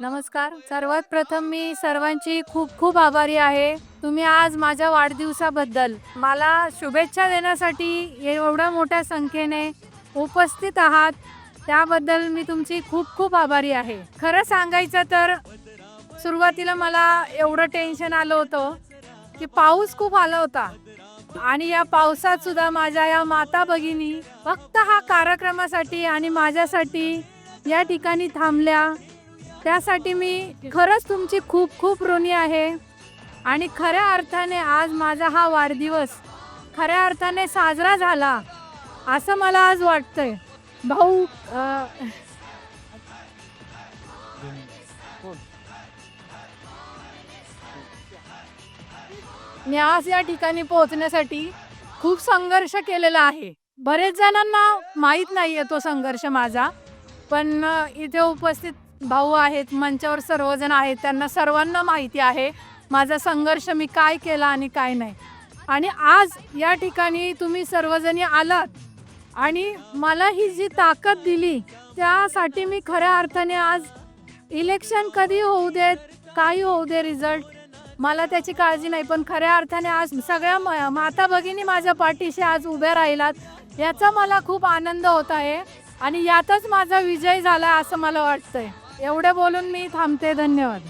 नमस्कार. सर्वात प्रथम मी सर्वांची खूप खूप आभारी आहे. तुम्ही आज माझ्या वाढदिवसाबद्दल मला शुभेच्छा देण्यासाठी एवढ्या मोठ्या संख्येने उपस्थित आहात. त्याबद्दल मी तुमची खूप खूप आभारी आहे. खरं सांगायचं तर सुरुवातीला मला एवढं टेन्शन आलं होतं की पाऊस खूप आला होता. आणि या पावसात सुद्धा माझ्या या माता भगिनी फक्त हा कार्यक्रमासाठी आणि माझ्यासाठी या ठिकाणी थांबल्या. त्यासाठी मी खरंच तुमची खूप खूप ऋणी आहे. आणि खऱ्या अर्थाने आज माझा हा वाढदिवस खऱ्या अर्थाने साजरा झाला असं मला आज वाटतंय. भाऊ मी आज या ठिकाणी पोहोचण्यासाठी खूप संघर्ष केलेला आहे. बरेच जणांना माहीत नाही आहे तो संघर्ष माझा पण इथे उपस्थित भाऊ आहेत मंचावर सर्वजण आहेत त्यांना सर्वांना माहिती आहे माझा संघर्ष मी काय केला आणि काय नाही. आणि आज या ठिकाणी तुम्ही सर्वजणी आलात आणि मला ही जी ताकद दिली त्यासाठी मी खऱ्या अर्थाने आज इलेक्शन कधी होऊ देत काही होऊ दे रिझल्ट मला त्याची काळजी नाही. पण खऱ्या अर्थाने आज सगळ्या म- माता भगिनी माझ्या पाठीशी आज उभ्या राहिलात याचा मला खूप आनंद होत आहे आणि यातच माझा विजय झाला असं मला वाटतंय. एवढं बोलून मी थांबते धन्यवाद.